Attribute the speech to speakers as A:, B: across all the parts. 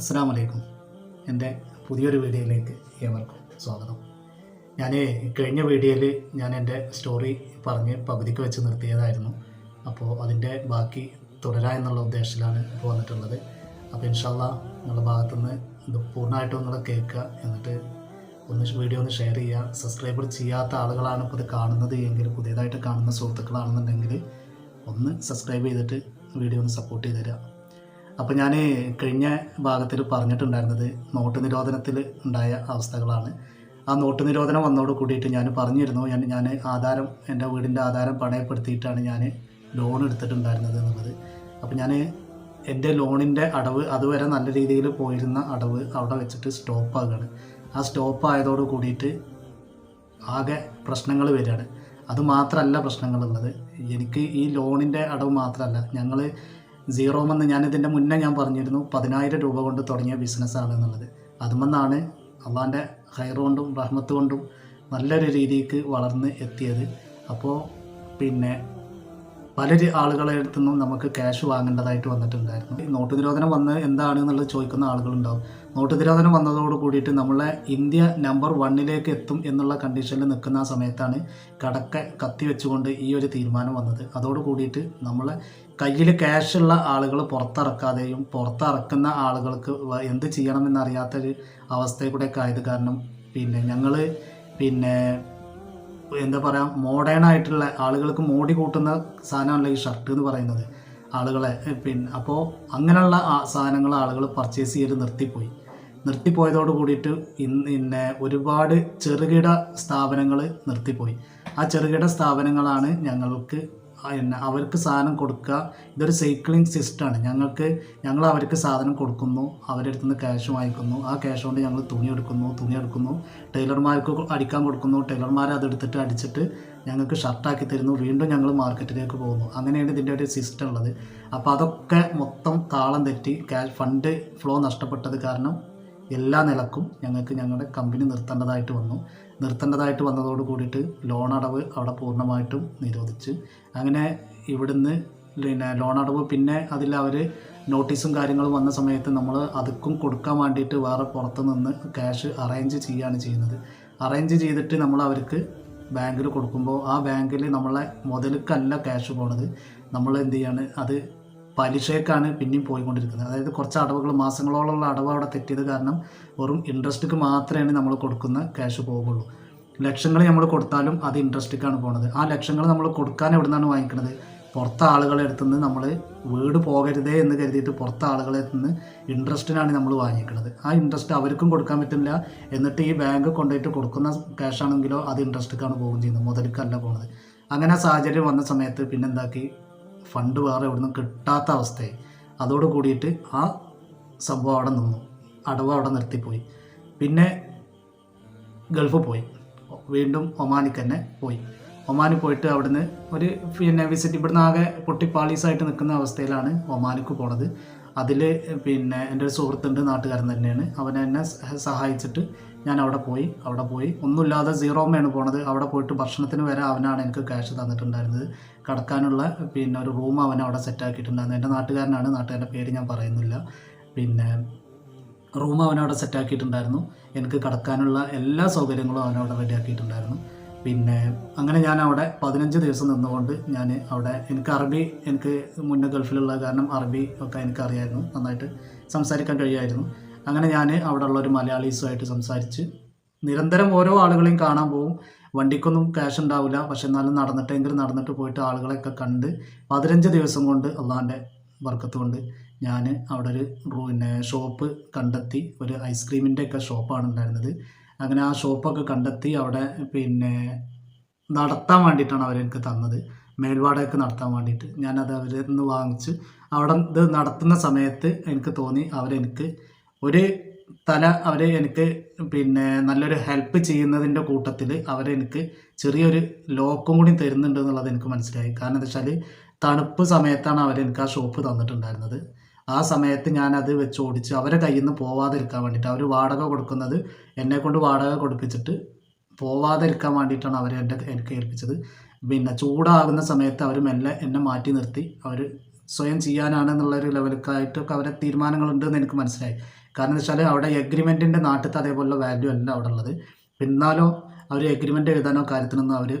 A: അസ്സാം വലൈക്കും എന്റെ പുതിയൊരു വീഡിയോയിലേക്ക് ഏവർക്കും സ്വാഗതം. ഞാൻ കഴിഞ്ഞ വീഡിയോയിൽ ഞാൻ എന്റെ സ്റ്റോറി പറഞ്ഞ് പകുതിക്ക് വെച്ച് നിർത്തിയതായിരുന്നു. അപ്പോൾ അതിന്റെ ബാക്കി തുടരാ എന്നുള്ള ഉദ്ദേശത്തിലാണ് ഇപ്പോൾ വന്നിട്ടുള്ളത്. അപ്പോൾ ഇൻഷാല്ല നിങ്ങളുടെ ഭാഗത്തുനിന്ന് ഇത് പൂർണമായിട്ടും നിങ്ങൾ കേൾക്കുക. എന്നിട്ട് ഒന്ന് വീഡിയോ ഒന്ന് ഷെയർ ചെയ്യുക. സബ്സ്ക്രൈബർ ചെയ്യാത്ത ആളുകളാണ് ഇപ്പോൾ ഇത് കാണുന്നത് എങ്കിൽ പുതിയതായിട്ട് കാണുന്ന സുഹൃത്തുക്കളാണെന്നുണ്ടെങ്കിൽ ഒന്ന് സബ്സ്ക്രൈബ് ചെയ്തിട്ട് വീഡിയോ ഒന്ന് സപ്പോർട്ട് ചെയ്ത് തരിക. അപ്പോൾ ഞാൻ കഴിഞ്ഞ ഭാഗത്തിൽ പറഞ്ഞിട്ടുണ്ടായിരുന്നത് നോട്ട് നിരോധനത്തിൽ ഉണ്ടായ അവസ്ഥകളാണ്. ആ നോട്ട് നിരോധനം വന്നതോട് കൂടിയിട്ട് ഞാൻ പറഞ്ഞിരുന്നു ഞാൻ ഞാൻ ആധാരം എന്റെ വീടിന്റെ ആധാരം പണയപ്പെടുത്തിയിട്ടാണ് ഞാൻ ലോൺ എടുത്തിട്ടുണ്ടായിരുന്നത് എന്നുള്ളത്. അപ്പോൾ ഞാൻ എന്റെ ലോണിന്റെ അടവ് അതുവരെ നല്ല രീതിയിൽ പോയിരുന്ന അടവ് അവിടെ വെച്ചിട്ട് സ്റ്റോപ്പ് ആകുകയാണ് ആ സ്റ്റോപ്പ് ആയതോട് കൂടിയിട്ട് ആകെ പ്രശ്നങ്ങൾ വരികയാണ്. അത് മാത്രമല്ല പ്രശ്നങ്ങളുള്ളത്. എനിക്ക് ഈ ലോണിന്റെ അടവ് മാത്രമല്ല ഞങ്ങൾ സീറോ ഞാൻ ഞാനിതിന്റെ മുന്നേ ഞാൻ പറഞ്ഞിരുന്നു പതിനായിരം രൂപ കൊണ്ട് തുടങ്ങിയ ബിസിനസ്സാണ് എന്നുള്ളത്. അതുമെന്നാണ് അള്ളാന്റെ ഹൈർ കൊണ്ടും റഹ്മത്ത് കൊണ്ടും നല്ലൊരു രീതിക്ക് വളർന്ന് എത്തിയത്. അപ്പോൾ പിന്നെ പല ആളുകളെ അടുത്തുനിന്നും നമുക്ക് ക്യാഷ് വാങ്ങേണ്ടതായിട്ട് വന്നിട്ടുണ്ടായിരുന്നു. നോട്ട് നിരോധനം വന്ന് എന്താണ് എന്നുള്ളത് ചോദിക്കുന്ന ആളുകളുണ്ടാവും. നോട്ട് നിരോധനം വന്നതോട് കൂടിയിട്ട് നമ്മളെ ഇന്ത്യ നമ്പർ വണ്ണിലേക്ക് എത്തും എന്നുള്ള കണ്ടീഷനിൽ നിൽക്കുന്ന സമയത്താണ് കടക്ക കത്തി വെച്ചുകൊണ്ട് ഈ ഒരു തീരുമാനം വന്നത്. അതോട് കൂടിയിട്ട് നമ്മളെ കയ്യിൽ ക്യാഷുള്ള ആളുകൾ പുറത്തിറക്കാതെയും പുറത്തിറക്കുന്ന ആളുകൾക്ക് എന്ത് ചെയ്യണമെന്നറിയാത്തൊരു അവസ്ഥയിൽ കൂടെയൊക്കെ ആയത് കാരണം പിന്നെ ഞങ്ങൾ പിന്നെ എന്താ പറയുക മോഡേൺ ആയിട്ടുള്ള ആളുകൾക്ക് മോടി കൂട്ടുന്ന സാധനമല്ല ഈ ഷർട്ട് എന്ന് പറയുന്നത്. ആളുകളെ പിന്നെ അപ്പോൾ അങ്ങനെയുള്ള സാധനങ്ങൾ ആളുകൾ പർച്ചേസ് ചെയ്ത് നിർത്തിപ്പോയി. നിർത്തിപ്പോയതോട് കൂടിയിട്ട് ഇന്ന് പിന്നെ ഒരുപാട് ചെറുകിട സ്ഥാപനങ്ങൾ നിർത്തിപ്പോയി. ആ ചെറുകിട സ്ഥാപനങ്ങളാണ് ഞങ്ങൾക്ക് പിന്നെ അവർക്ക് സാധനം കൊടുക്കുക. ഇതൊരു സൈക്ലിംഗ് സിസ്റ്റമാണ്. ഞങ്ങൾക്ക് ഞങ്ങൾ അവർക്ക് സാധനം കൊടുക്കുന്നു അവരുടെ അടുത്ത് നിന്ന് ക്യാഷ് വാങ്ങിക്കുന്നു. ആ ക്യാഷ് കൊണ്ട് ഞങ്ങൾ തുണി എടുക്കുന്നു തുണി എടുക്കുന്നു. ടൈലർമാർക്ക് അടിക്കാൻ കൊടുക്കുന്നു. ടൈലർമാർ അതെടുത്തിട്ട് അടിച്ചിട്ട് ഞങ്ങൾക്ക് ഷർട്ടാക്കി തരുന്നു. വീണ്ടും ഞങ്ങൾ മാർക്കറ്റിലേക്ക് പോകുന്നു. അങ്ങനെയാണ് ഇതിന്റെ ഒരു സിസ്റ്റം ഉള്ളത്. അപ്പോൾ അതൊക്കെ മൊത്തം താളം തെറ്റി ക്യാഷ് ഫണ്ട് ഫ്ലോ നഷ്ടപ്പെട്ടത് കാരണം എല്ലാ നിലക്കും ഞങ്ങൾക്ക് ഞങ്ങളുടെ കമ്പനി നിർത്തേണ്ടതായിട്ട് വന്നു. നിർത്തേണ്ടതായിട്ട് വന്നതോട് കൂടിയിട്ട് ലോൺ അടവ് അവിടെ പൂർണമായിട്ടും നിരോധിച്ച്. അങ്ങനെ ഇവിടുന്ന് പിന്നെ ലോൺ അടവ് പിന്നെ അതിൽ അവർ നോട്ടീസും കാര്യങ്ങളും വന്ന സമയത്ത് നമ്മൾ അതുക്കും കൊടുക്കാൻ വേണ്ടിയിട്ട് വേറെ പുറത്ത് നിന്ന് ക്യാഷ് അറേഞ്ച് ചെയ്യുകയാണ് ചെയ്യുന്നത്. അറേഞ്ച് ചെയ്തിട്ട് നമ്മൾ അവർക്ക് ബാങ്കിൽ കൊടുക്കുമ്പോൾ ആ ബാങ്കിൽ നമ്മളെ മുതലുക്കല്ല ക്യാഷ് പോണത്. നമ്മൾ എന്ത് ചെയ്യാണ്? അത് പലിശയ്ക്കാണ് പിന്നെയും പോയിക്കൊണ്ടിരിക്കുന്നത്. അതായത് കുറച്ച് അടവുകൾ മാസങ്ങളോളമുള്ള അടവ് അവിടെ തെറ്റിയത് കാരണം വെറും ഇൻട്രസ്റ്റിക്ക് മാത്രമേ നമ്മൾ കൊടുക്കുന്ന ക്യാഷ് പോകുള്ളൂ. ലക്ഷങ്ങൾ നമ്മൾ കൊടുത്താലും അത് ഇൻട്രസ്റ്റിക്കാണ് പോകുന്നത്. ആ ലക്ഷങ്ങൾ നമ്മൾ കൊടുക്കാൻ എവിടെ നിന്നാണ് വാങ്ങിക്കുന്നത് പുറത്തെ ആളുകളെ അടുത്തുനിന്ന് നമ്മൾ വീട് പോകരുതേ എന്ന് കരുതിയിട്ട് പുറത്തെ ആളുകളെ അടുത്തുനിന്ന് ഇൻട്രസ്റ്റിനാണ് നമ്മൾ വാങ്ങിക്കുന്നത് ആ ഇൻട്രസ്റ്റ് അവർക്കും കൊടുക്കാൻ പറ്റില്ല. എന്നിട്ട് ഈ ബാങ്ക് കൊണ്ടുപോയിട്ട് കൊടുക്കുന്ന ക്യാഷ് ആണെങ്കിലോ അത് ഇൻട്രസ്റ്റിക്കാണ് പോകുകയും ചെയ്യുന്നത്. മുതലിക്കല്ല പോകുന്നത്. അങ്ങനെ ആ സാഹചര്യം വന്ന സമയത്ത് പിന്നെന്താക്കി? ഫണ്ട് വേറെ എവിടെ നിന്നും കിട്ടാത്ത അവസ്ഥയായി. അതോട് കൂടിയിട്ട് ആ സംഭവം അവിടെ നിന്നു. അടവ് അവിടെ നിർത്തിപ്പോയി. പിന്നെ ഗൾഫ് പോയി. വീണ്ടും ഒമാനിക്ക് തന്നെ പോയി. ഒമാനിൽ പോയിട്ട് അവിടുന്ന് ഒരു പിന്നെ വിസിറ്റ് ഇവിടുന്ന് ആകെ പൊട്ടിപ്പാളീസായിട്ട് നിൽക്കുന്ന അവസ്ഥയിലാണ് ഒമാനിക്ക് പോണത്. അതിൽ പിന്നെ എന്റെ ഒരു സുഹൃത്തുണ്ട് നാട്ടുകാരൻ തന്നെയാണ്. അവനെന്നെ സഹായിച്ചിട്ട് ഞാൻ അവിടെ പോയി അവിടെ പോയി. ഒന്നുമില്ലാതെ സീറോമ്മയാണ് പോണത്. അവിടെ പോയിട്ട് ഭക്ഷണത്തിന് വരെ അവനാണ് എനിക്ക് ക്യാഷ് തന്നിട്ടുണ്ടായിരുന്നത്. കടക്കാനുള്ള പിന്നെ ഒരു റൂം അവൻ അവിടെ സെറ്റാക്കിയിട്ടുണ്ടായിരുന്നു എന്റെ നാട്ടുകാരനാണ് നാട്ടുകാരന്റെ പേര് ഞാൻ പറയുന്നില്ല. പിന്നെ റൂം അവനവിടെ സെറ്റ് ആക്കിയിട്ടുണ്ടായിരുന്നു. എനിക്ക് കടക്കാനുള്ള എല്ലാ സൗകര്യങ്ങളും അവനവിടെ റെഡിയാക്കിയിട്ടുണ്ടായിരുന്നു പിന്നെ അങ്ങനെ ഞാൻ അവിടെ പതിനഞ്ച് ദിവസം നിന്നുകൊണ്ട് ഞാൻ അവിടെ എനിക്ക് അറബി എനിക്ക് മുന്നേ ഗൾഫിലുള്ള കാരണം അറബി ഒക്കെ എനിക്കറിയായിരുന്നു. നന്നായിട്ട് സംസാരിക്കാൻ കഴിയുമായിരുന്നു അങ്ങനെ ഞാൻ അവിടെയുള്ള ഒരു മലയാളീസുമായിട്ട് സംസാരിച്ച് നിരന്തരം ഓരോ ആളുകളെയും കാണാൻ പോകും വണ്ടിക്കൊന്നും ക്യാഷ് ഉണ്ടാവില്ല പക്ഷെ എന്നാലും നടന്നിട്ടെങ്കിലും നടന്നിട്ട് പോയിട്ട് ആളുകളെയൊക്കെ കണ്ട് പതിനഞ്ച് ദിവസം കൊണ്ട് അള്ളാന്റെ വർക്കത്ത് കൊണ്ട് ഞാൻ അവിടെ ഒരു പിന്നെ ഷോപ്പ് കണ്ടെത്തി. ഒരു ഐസ്ക്രീമിന്റെ ഒക്കെ ഷോപ്പാണ് ഉണ്ടായിരുന്നത്. അങ്ങനെ ആ ഷോപ്പൊക്കെ കണ്ടെത്തി അവിടെ പിന്നെ നടത്താൻ വേണ്ടിയിട്ടാണ് അവരെനിക്ക് തന്നത്. മേൽവാടകയ്ക്ക് നടത്താൻ വേണ്ടിയിട്ട്. ഞാനത് അവരിൽ നിന്ന് വാങ്ങിച്ച് അവിടെ ഇത് നടത്തുന്ന സമയത്ത് എനിക്ക് തോന്നി അവരെനിക്ക് ഒരു തല അവർ എനിക്ക് പിന്നെ നല്ലൊരു ഹെൽപ്പ് ചെയ്യുന്നതിന്റെ കൂട്ടത്തിൽ അവരെനിക്ക് ചെറിയൊരു ലോക്കും കൂടി തരുന്നുണ്ട് എന്നുള്ളത് എനിക്ക് മനസ്സിലായി. കാരണം എന്താ വെച്ചാൽ തണുപ്പ് സമയത്താണ് അവരെനിക്ക് ആ ഷോപ്പ് തന്നിട്ടുണ്ടായിരുന്നത്. ആ സമയത്ത് ഞാനത് വെച്ച് ഓടിച്ച് അവരെ കയ്യിൽ നിന്ന് പോവാതിരിക്കാൻ വേണ്ടിയിട്ട് അവർ വാടക കൊടുക്കുന്നത് എന്നെ കൊണ്ട് വാടക കൊടുപ്പിച്ചിട്ട് പോവാതിരിക്കാൻ വേണ്ടിയിട്ടാണ് അവർ എന്റെ എനിക്ക് ഏൽപ്പിച്ചത്. പിന്നെ ചൂടാകുന്ന സമയത്ത് അവർ മെല്ലെ എന്നെ മാറ്റി നിർത്തി. അവർ സ്വയം ചെയ്യാനാണെന്നുള്ളൊരു ലെവലൊക്കെ ആയിട്ടൊക്കെ അവരെ തീരുമാനങ്ങളുണ്ടെന്ന് എനിക്ക് മനസ്സിലായി. കാരണം എന്ന് വെച്ചാൽ അവിടെ എഗ്രിമെന്റിന്റെ നാട്ടിലത്തെ അതേപോലുള്ള വാല്യൂ അല്ല അവിടെ ഉള്ളത്. എന്നാലോ അവർ എഗ്രിമെന്റ് എഴുതാനോ കാര്യത്തിനൊന്നും അവർ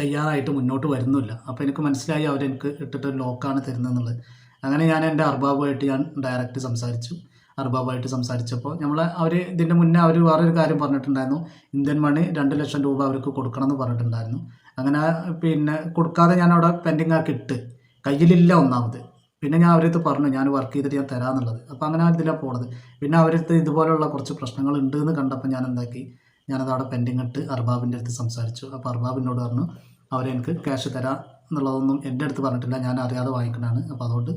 A: തയ്യാറായിട്ട് മുന്നോട്ട് വരുന്നില്ല. അപ്പോൾ എനിക്ക് മനസ്സിലായി അവരെനിക്ക് ഇട്ടിട്ട് ലോക്കാണ് തരുന്നതെന്നുള്ളത് അങ്ങനെ ഞാൻ എന്റെ അർബാബുമായിട്ട് ഞാൻ ഡയറക്റ്റ് സംസാരിച്ചു. അർബാബുമായിട്ട് സംസാരിച്ചപ്പോൾ നമ്മൾ അവർ ഇതിന്റെ മുന്നേ അവർ വേറൊരു കാര്യം പറഞ്ഞിട്ടുണ്ടായിരുന്നു. ഇന്ത്യൻ മണി രണ്ട് ലക്ഷം രൂപ അവർക്ക് കൊടുക്കണം എന്ന് പറഞ്ഞിട്ടുണ്ടായിരുന്നു. അങ്ങനെ പിന്നെ കൊടുക്കാതെ ഞാൻ പെൻഡിങ് ആക്കി ഇട്ട് കയ്യിലില്ല ഒന്നാമത്. പിന്നെ ഞാൻ അവരടുത്ത് പറഞ്ഞു ഞാൻ വർക്ക് ചെയ്തിട്ട് ഞാൻ തരാമെന്നുള്ളത് അപ്പോൾ അങ്ങനെ ഇതിലാണ് പോണത്. പിന്നെ അവരടുത്ത് ഇതുപോലുള്ള കുറച്ച് പ്രശ്നങ്ങൾ ഉണ്ട് എന്ന് കണ്ടപ്പോൾ ഞാൻ എന്താക്കി? ഞാനത് അവിടെ പെൻഡിങ് ഇട്ട് അർബാബിന്റെ അടുത്ത് സംസാരിച്ചു. അപ്പോൾ അർബാബിനോട് പറഞ്ഞു അവരെനിക്ക് ക്യാഷ് തരാം എന്നുള്ളതൊന്നും എന്റെ അടുത്ത് പറഞ്ഞിട്ടില്ല. ഞാൻ അറിയാതെ വാങ്ങിക്കണതാണ് അപ്പോൾ അതുകൊണ്ട്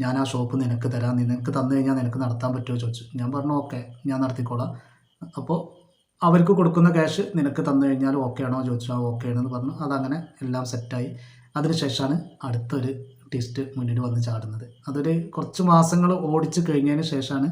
A: ഞാൻ ആ ഷോപ്പ് നിനക്ക് തരാം. നിനക്ക് തന്നു കഴിഞ്ഞാൽ നിനക്ക് നടത്താൻ പറ്റുമോ? ചോദിച്ചു. ഞാൻ പറഞ്ഞു ഓക്കെ ഞാൻ നടത്തിക്കോളാം. അപ്പോൾ അവർക്ക് കൊടുക്കുന്ന ക്യാഷ് നിനക്ക് തന്നു കഴിഞ്ഞാൽ ഓക്കെ ആണോ? ചോദിച്ചു. ആ ഓക്കെ ആണെന്ന് പറഞ്ഞു. അതങ്ങനെ എല്ലാം സെറ്റായി അതിനുശേഷമാണ് അടുത്തൊരു ടിസ്റ്റ് മുന്നിൽ വന്ന് ചാടുന്നത്. അതൊരു കുറച്ച് മാസങ്ങൾ ഓടിച്ച് കഴിഞ്ഞതിന് ശേഷമാണ്